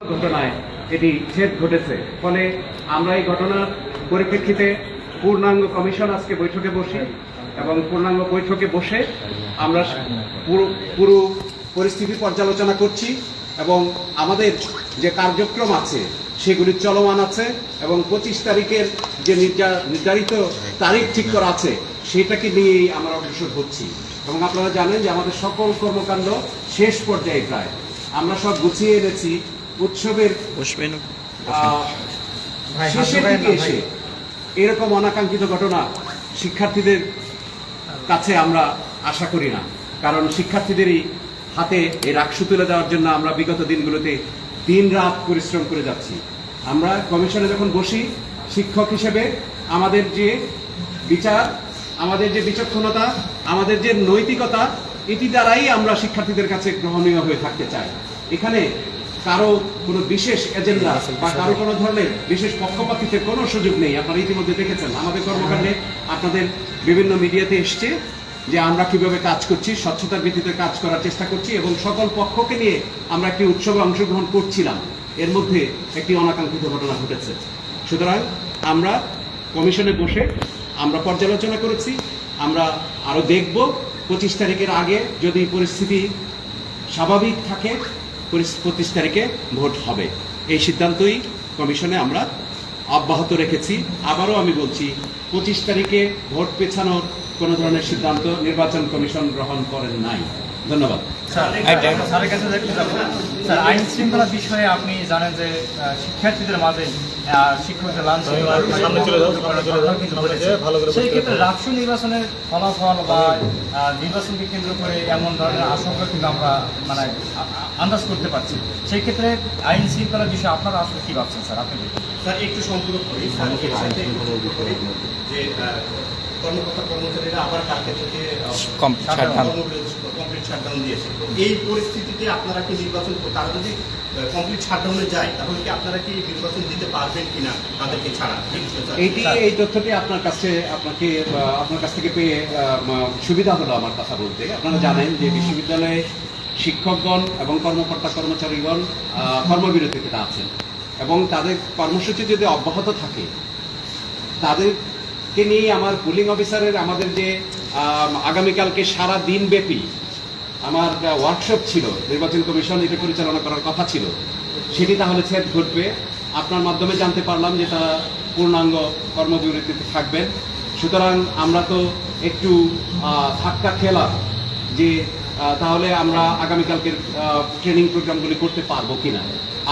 ঘটনায় এটি ছেদ ঘটেছে। ফলে আমরা এই ঘটনার পরিপ্রেক্ষিতে পূর্ণাঙ্গ কমিশন আজকে বৈঠকে বসি এবং পূর্ণাঙ্গ বৈঠকে বসে আমরা পুরো পুরো পরিস্থিতি পর্যালোচনা করছি এবং আমাদের যে কার্যক্রম আছে সেগুলি চলমান আছে এবং পঁচিশ তারিখের যে নির্ধারিত তারিখ ঠিক করা আছে সেটাকে নিয়েই আমরা অগ্রসর হচ্ছি। এবং আপনারা জানেন যে আমাদের সকল কর্মকাণ্ড শেষ পর্যায়ে প্রায়। আমরা সব গুছিয়ে এনেছি উৎসবের বসবেন। শেষের দিকে এসে এরকম অনাকাঙ্ক্ষিত ঘটনা শিক্ষার্থীদের কাছে আমরা আশা করি না। কারণ শিক্ষার্থীদেরই হাতে এই রাক্ষু তুলে দেওয়ার জন্য আমরা বিগত দিনগুলোতে দিন রাত পরিশ্রম করে যাচ্ছি। আমরা কমিশনে যখন বসি শিক্ষক হিসেবে আমাদের যে বিচার আমাদের যে বিচক্ষণতা আমাদের যে নৈতিকতা এটি দ্বারাই আমরা শিক্ষার্থীদের কাছে গ্রহণীয় হয়ে থাকতে চাই। এখানে কারও কোনো বিশেষ এজেন্ডা বা কারও কোনো ধরনের বিশেষ পক্ষপাতিত্বের কোনো সুযোগ নেই। আপনারা ইতিমধ্যে দেখেছেন আমাদের কর্মকাণ্ডে আপনাদের বিভিন্ন মিডিয়াতে এসছে যে আমরা কীভাবে কাজ করছি স্বচ্ছতার ভিত্তিতে কাজ করার চেষ্টা করছি এবং সকল পক্ষকে নিয়ে আমরা একটি উৎসবে অংশগ্রহণ করছিলাম। এর মধ্যে একটি অনাকাঙ্ক্ষিত ঘটনা ঘটেছে। সুতরাং আমরা কমিশনে বসে আমরা পর্যালোচনা করেছি আমরা আরও দেখব পঁচিশ তারিখের আগে যদি পরিস্থিতি স্বাভাবিক থাকে পঁচিশ তারিখে ভোট হবে। এই সিদ্ধান্তই কমিশনে আমরা অব্যাহত রেখেছি। আবারও আমি বলছি, পঁচিশ তারিখে ভোট পেছানোর কোনো ধরনের সিদ্ধান্ত নির্বাচন কমিশন গ্রহণ করেন নাই। ধন্যবাদ। স্যারের কাছে স্যার আইন শৃঙ্খলা বিষয়ে আপনি জানেন যে শিক্ষার্থীদের মাঝে শিক্ষকদের লাঞ্ছিত সামনে চলে যাও, সামনে চলে যাও। কিন্তু সামনে ঘটেছে। যেয়ে ভালো করে সেই ক্ষেত্রে রাষ্ট্র নির্বাচনের ফলাফল বা নির্বাচনকে কেন্দ্র করে এমন ধরনের আশঙ্কা কিন্তু আমরা মানে আন্দাজ করতে পারছি। সেই ক্ষেত্রে আইন শৃঙ্খলা বিষয়ে আপনারা আসলে কি ভাবছেন স্যার? আপনি স্যার একটু সম্পূর্ণ করি। স্যার এর সাথে একটু যোগ করি যে কর্মকর্তা কর্মচারীরা আবার কালকে থেকে। কমপ্লিট শাটডাউন দিয়েছে এই পরিস্থিতিতে আপনারা কি নির্বাচন তারা যদি কমপ্লিট শাটডাউনে যায়, তাহলে কি আপনারা কি নির্বাচন দিতে পারবেন কিনা তাদেরকে ছাড়া? এই এইটি এই তথ্যটি আপনার কাছে, আপনাকে আপনার কাছ থেকে পেয়ে সুবিধা হলো আমার কথা বলতে। আপনারা জানেন যে বিশ্ববিদ্যালয়ে শিক্ষকগণ এবং কর্মকর্তা কর্মচারীগণ কর্মবিরতিতে আছেন। এবং তাদের কর্মসূচি যদি অব্যাহত থাকে, তাদেরকে নিয়ে আমার পুলিং অফিসারের আমাদের যে আগামীকালকে সারা দিন ব্যাপী আমার ওয়ার্কশপ ছিল, নির্বাচন কমিশন এটা পরিচালনা করার কথা ছিল। সেটি তাহলে ছেদ ঘটবে। আপনার মাধ্যমে জানতে পারলাম যে তারা পূর্ণাঙ্গ কর্মবিরতিতে থাকবেন। সুতরাং আমরা তো একটু ধাক্কা খেলাম যে তাহলে আমরা আগামীকালকের ট্রেনিং প্রোগ্রামগুলি করতে পারব কিনা।